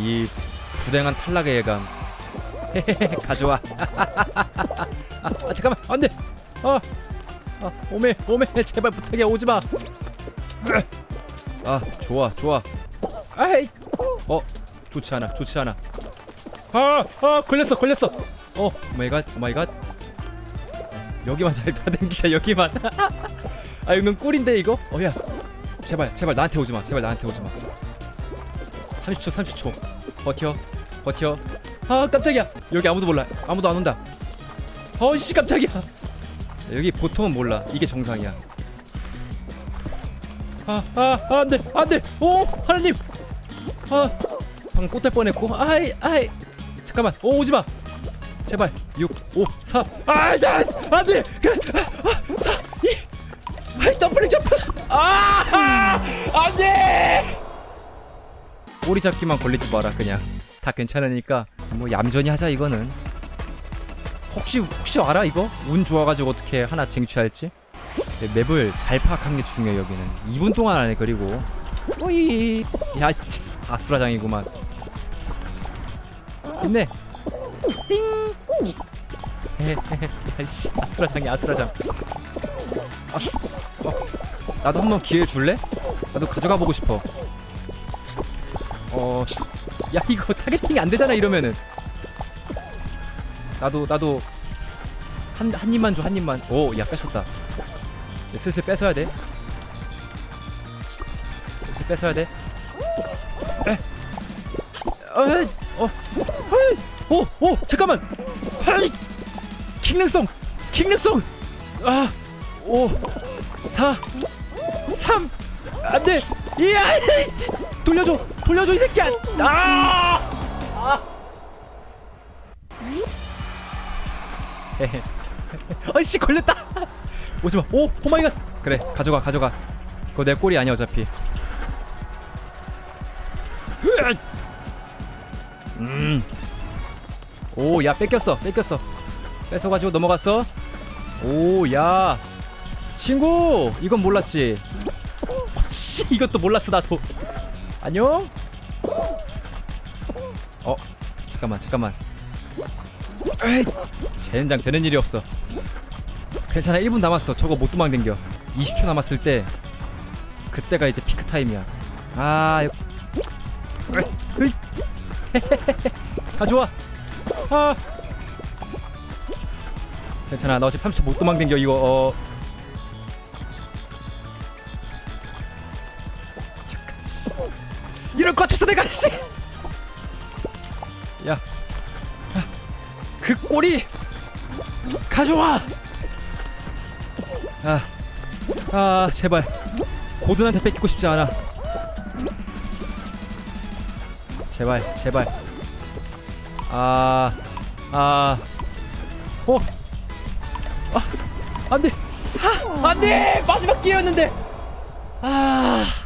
이 불행한 탈락의 예감. 가져와. 아, 아 잠깐만 안돼. 아, 아 오메 오메 제발 부탁이야 오지 마. 아 좋아 좋아. 아이 어 좋지 않아 좋지 않아. 아 아 걸렸어 걸렸어. 어 오마이갓 오마이갓. 여기만 잘 다댕기자 여기만. 아 이건 꿀인데 이거? 어야 제발 제발 나한테 오지 마 제발 나한테 오지 마. 30초 30초. 버텨 버텨. 아 깜짝이야. 여기 아무도 몰라. 아무도 안 온다. 어이씨 깜짝이야. 여기 보통은 몰라. 이게 정상이야. 아 아 아, 안돼 안돼. 오 하나님. 아 방금 꽃될 뻔했고. 아이 아이. 잠깐만. 오 오지마. 제발. 6 5 4 아이 나 안돼. 그, 아, 4 2 아이 더블 점프. 아 안돼 꼬리 잡기만 걸리지 마라 그냥. 다 괜찮으니까 뭐 얌전히 하자 이거는. 혹시 혹시 알아 이거? 운 좋아가지고 어떻게 하나 쟁취할지? 네, 맵을 잘 파악한 게 중요해 여기는. 2분 동안 안에 그리고. 오이! 야 치, 아수라장이구만. 있네. 띵! 야이씨. 아수라장이 아수라장. 아, 어, 나도 한번 기회 줄래? 나도 가져가 보고 싶어 어, 야 이거 타겟팅이 안 되잖아 이러면은. 나도 나도 한 한 입만 줘 한 입만. 오, 야 뺏었다. 슬슬 뺏어야 돼. 슬슬 뺏어야 돼. 에, 어, 어, 헐, 오, 오, 잠깐만. 헐, 킹능성, 킹능성. 아, 오, 사, 삼, 안 돼. 이야, 이, 치, 돌려줘, 돌려줘 이 새끼야. 아! 아! 아이씨 걸렸다. 오지 마. 오, 오마이갓. 그래, 가져가, 가져가. 그거 내 꼴이 아니야 어차피. 음. 오, 야 뺏겼어, 뺏겼어. 뺏어가지고 넘어갔어. 오, 야. 친구, 이건 몰랐지. 어, 씨, 이것도 몰랐어 나도. 안녕? 어 잠깐만 잠깐만. 에이 젠장 되는 일이 없어. 괜찮아 1분 남았어. 저거 못 도망댕겨. 20초 남았을 때 그때가 이제 피크 타임이야. 아 에이. 가져와 아. 괜찮아 나 어차피 30초 못 도망댕겨 이거. 어 이럴 것 같았어 내가 씨. 야, 아, 그 꼬리 가져와. 아, 아 제발 고든한테 뺏기고 싶지 않아. 제발, 제발. 아, 아, 어, 아, 안 돼, 아, 안 돼 마지막 기회였는데. 아.